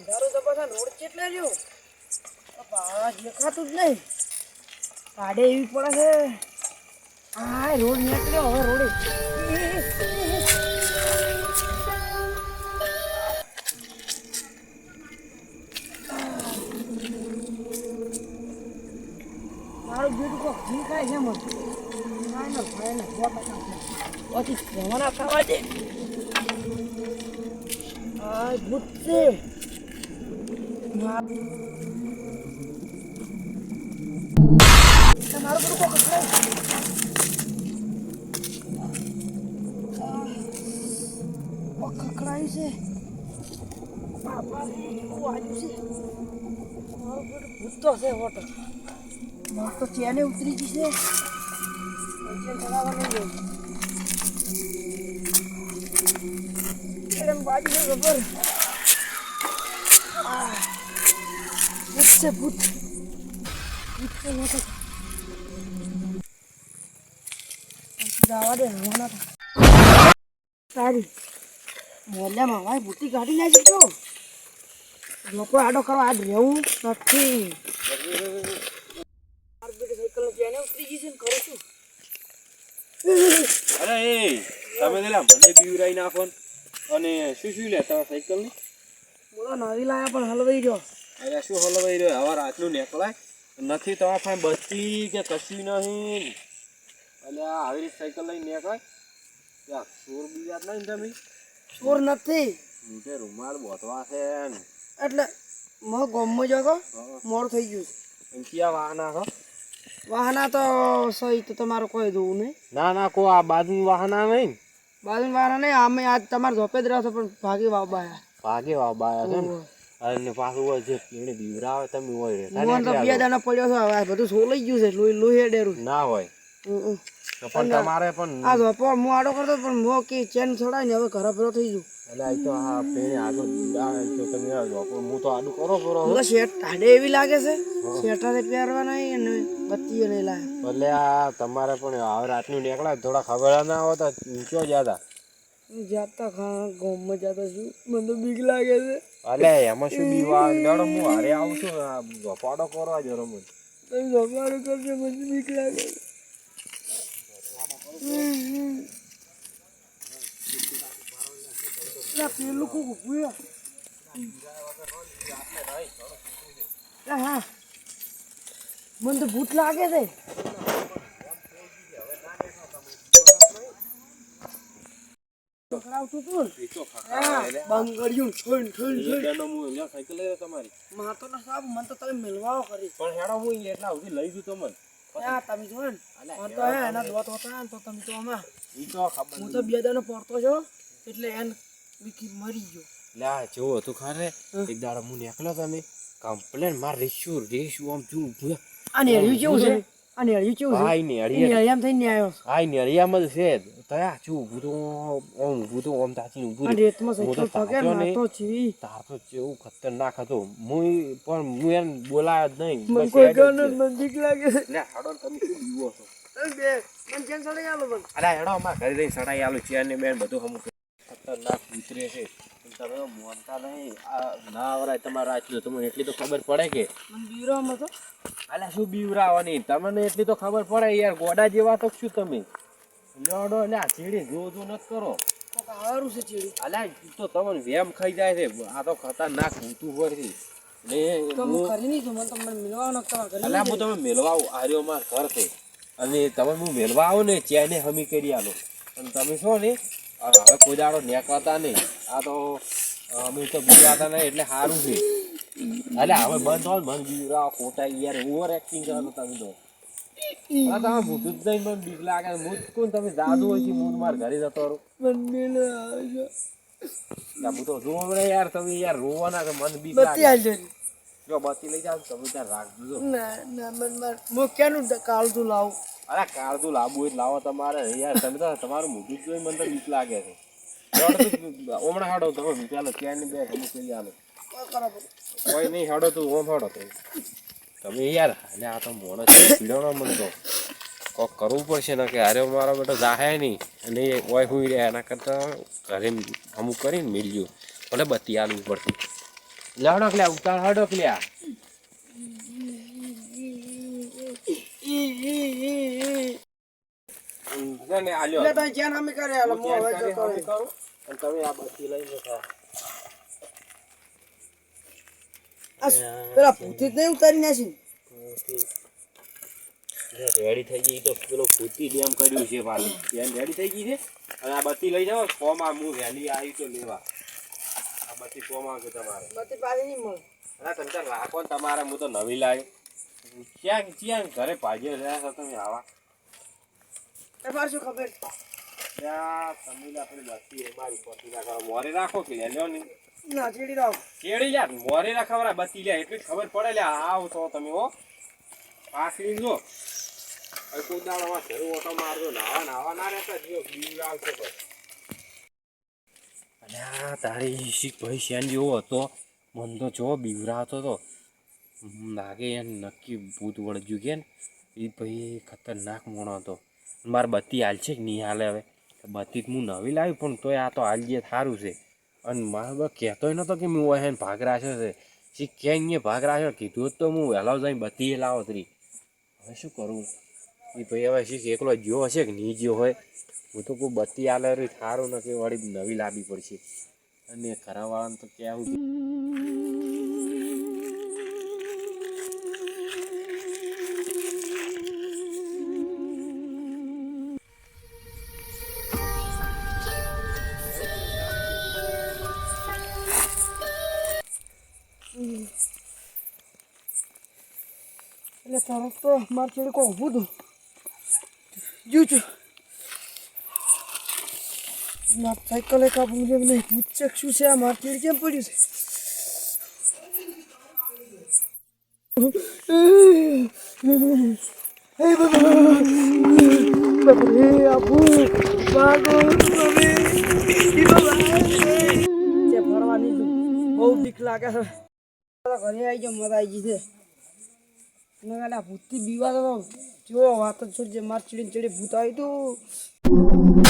અંધારું તો પાછા રોડ કેટલે રહ્યો દેખાતું જ નહીં. કાઢે એવી પડે છે. આ રોડ નીકળ્યો, હવે રોડે. મારું બેટું કોક ઘી ખાય છે મને ભાઈ ફાઈનલ પછી જવાના ખાવા દે. આ ભૂત છે. ખખડાય છે બાપા છે ભૂત છે મારે તો ચેને ઉતરી ગઈ છે ચલાવવા બાજુ ખબર છે ભૂત જવા દે હવાના સારી મોલ્યામાં ભાઈ બુટ્ટી કાઢી નાખી છો લોકો આડો કરવા આજ રહેવું નથી બેટી અરે એ, તમે પેલા મને પીવરાઈ નાખો. અને શું શું લે, તમારા સાયકલની બોલો નવી લાયા પણ હલવાઈ ગયો અરે શું હલવાઈ રહ્યો? હવે રાતનું નીકળાય. નથી તમારા પાસે બચી કે કશું નહીં. એટલે આ આવી રીતે સાયકલ લઈને નીકળાય. ચોર બીજા નહીં તમે? ચોર નથી. મોટે રૂમાલ બોતવા છે એટલે મો ગોમમાં જગો મોર થઈ ગયું છે. ક્યાં વાહના છો વાહના તો સહી તો તમારે કોઈ દઉં નહીં. ના ના કો આ બાજુ વાહના નહીં બાજુ વાહના નહીં અમે આજ તમારે ઝોપે જ રહેશો પણ ભાગી બાબાયા ભાગે વાબાયા છે ને. અને પાછું હોય જે પીણે બીવરાવે તમે હોય રે તો બે દાણા પડ્યો છે હવે બધું સોલાઈ ગયું છે લોહી લોહી ડેરું ના હોય. તો પણ તમારે પણ આ ઝોપો હું આડો કરતો પણ મો કે ચેન છોડાય ને હવે ઘરે ભરો થઈ ગયું. એટલે આ તો હા પેણે આગળ બીવરાવે તો તમે લોકો હું તો આડું કરો કરો હું તો શેઠ એવી લાગે છે શેટાને પહેરવા નહીં અને બત્તીઓ નહીં લાય એટલે આ તમારે પણ હવે રાતનું નીકળા થોડા ખબર ના હોય તો ક્યાં જ્યાં જાતા ખા ગોમમાં જાતા છું મને તો બીક લાગે છે. એટલે એમાં શું બીવા લેડો, હું હારે આવું છું. આ ગપાડો કરવા મને તમે જમવાનું કરજો, મને બીક લાગે. હા. મને તો ભૂત લાગે છે. પકડાવતું તું ને? હા, બંગડિયું ઠોન ઠોન ઠોન. સાયકલ લઈ તમારી. માતો ના સાહેબ મને તો તમે મિલવાઓ કરી. પણ હેડો હું એટલા સુધી લઈ જઉં તમને હા તમે જો ને. મને તો હે એના દોત હોતા તો તમે તો આમાં. ઈ તો ખબર હું તો બે દાનો પડતો છો એટલે એન વિકી મરી ગયો. લ્યા જેવું હતું ખરે. એક દાડો હું નીકળ્યો તમે. કમ્પ્લેન માર રેશું રેશું આમ જોયું અને કેવું છે? આ નેળિયું કેવું છે? હાય એ નેળિયા થઈને આવ્યો હાય નેળિયામાં જ છે તયા છું ઊભું તો ઓમ ઊભું તો ઓમ તાચીને ઊભું આ રેતમાં સાયકલ પગે નાતો છી. તાર તો જેવું ખતરનાક હતો. હું પણ હું એને બોલાયો જ નહીં. મને કોઈ હેડ જ ગાનો ગયો. મને બીક લાગે. છે હાડો ને તમે શું બીવો છો? બે મને કેમ ચડી આલો પણ અરે હેડો અમાર ઘરે જઈને સડાઈ આલું ચેન ને બેન બધું હમું ખતરનાક ઉતરે છે. તમે મોનતા નહીં. આ ના આવરાય તમારા રાતનું તમને એટલી તો ખબર પડે કે. મને અલા શું બીવરાવાની? તમને એટલી તો ખબર પડે યાર ગોડા જેવા તો શું તમે? લોડો આ ચીડી જો જો ન કરો. તો આવારું છે ચીડી. અલા તો તમને વેમ ખાઈ જાય છે. આ તો ખતરનાક ઊંધું હોય છે. ને છું અલા હું તમે મેળવા આવું આર્યો માર ઘર છે અને તમે હું મેળવા આવો ને ચેને હમી કરી આલો. અને તમે શું ને હવે કોઈ દાડો નેકવાતા નહીં. આ તો અમે તો બીજા હતા નહીં એટલે સારું છે. અલે હવે બંધ હોય મન બીવરા ખોટા યાર ઓવર એક્ટિંગ કરો તમે તો. હા તમે ભૂતું જ નહીં મને બીક લાગે. હું કોણ તમે જાદુ હોય છે હું મારા ઘરે જતો રહું. મને મિલે આવે છે ત્યાં હું તો જોવો યાર તમે યાર રોવાના તો મને બીક લાગે. જો બત્તી લઈ જાવ તમે ત્યાં રાખજો જો. ના ના મને માર હું ક્યાંનું કાળતું લાવું? અરે કાળજું લાવવું હોય લાવો તમારે. યાર તમે તો તમારું મોઢું જ જોઈ મને તો બીક લાગે છે. હમણાં હાડો તમે ચાલો ત્યાં બે તમે કરી આલો. કોઈ નહીં હેડો તું ઓમ હેડો તો. તમે યાર અને આ તો મોણો છે પીડો મને તો કોક કરવું પડશે ને કે અરે મારો બેટો જાહે નહીં. અને એ ઓય હુઈ રહ્યા એના કરતાં ઘરે અમુક કરીને મિલ્યું ભલે બત્તી આલવી પડતી. લેવડો કે લ્યા ઉતાર હડો કે લ્યા છે ને આલ્યો એટલે તમે ચેન અમે કરે હાલો, હું હવે જતો હું રહું. કરું. અને તમે આ બધી લઈને ખાઓ આ પેલા ભૂતી જ નહીં ઉતારી નાખી. રેડી થઈ ગઈ. તો પેલો ફૂટી ડેમ કર્યું છે પાછું. ડેમ રેડી થઈ ગઈ છે? અને આ બત્તી લઈ જાઓ. ફોમાં હું વહેલી આવી તો લેવા. આ બત્તી ફોમાં છે તમારે? બધી પાછી નહીં મળે. તમે રાખો ને તમારે. હું તો નવી લાવી ક્યાં ક્યાં ઘરે પાજે રહ્યા છો તમે આવા? એ પાછું ખબર ત્યાં તમે આપણે બત્તી એ મારી પોતી રાખો મોરે રાખો કે લ્યો ને. ના ચીડી રાખ કેળી યાર મોરે ના ખબર એટલી ખબર પડે લે આવ છો તમે, હો. પાસલી જો. હવે કોઈ દાડામાં ઘરે તારી શીખ ભાઈ હતો. મન તો જો બીવરાતો તો. લાગે એને નક્કી ભૂત વળજ્યું કે એ ભાઈ ખતરનાક મોણો હતો. મારે બત્તી હાલ છે કે નહીં હાલે હવે? બત્તી હું નવી લાવી પણ તોય આ તો હાલ જે સારું છે. અને મારો બા કહેતો નહોતો કે હું એને ભાગ રાખ્યો છે. શી ક્યાંય અહીંયા ભાગ રાખ્યો? કીધું તો હું વહેલો જઈને બત્તી લાવો તરી હવે શું કરું? એ ભાઈ હવે શીખ એકલો જ્યો હશે કે નહીં જ્યો હોય? હું તો કોઈ બત્તી આલે રે સારું નથી, વળી નવી લાવવી પડશે. અને ઘરવાળાને તો કહેવું એટલે તરત તો મારે ચીડી કોઈ ઊભું હતું જુ. છું માર સાયકલ એક આપું જેમ નહીં પૂછક શું છે આ માર કેમ પડ્યું છે? હે બાબા. આપુ. ભાગો તમે. ફરવાની બહુ બીક લાગે છે. ઘરે આવી જાવ મજા આવી ગઈ છે મેં કાલે ભૂતથી બીવા તો જો વાત જ છોડ જે માર ચીડી ચીડી ભૂત આવી તું.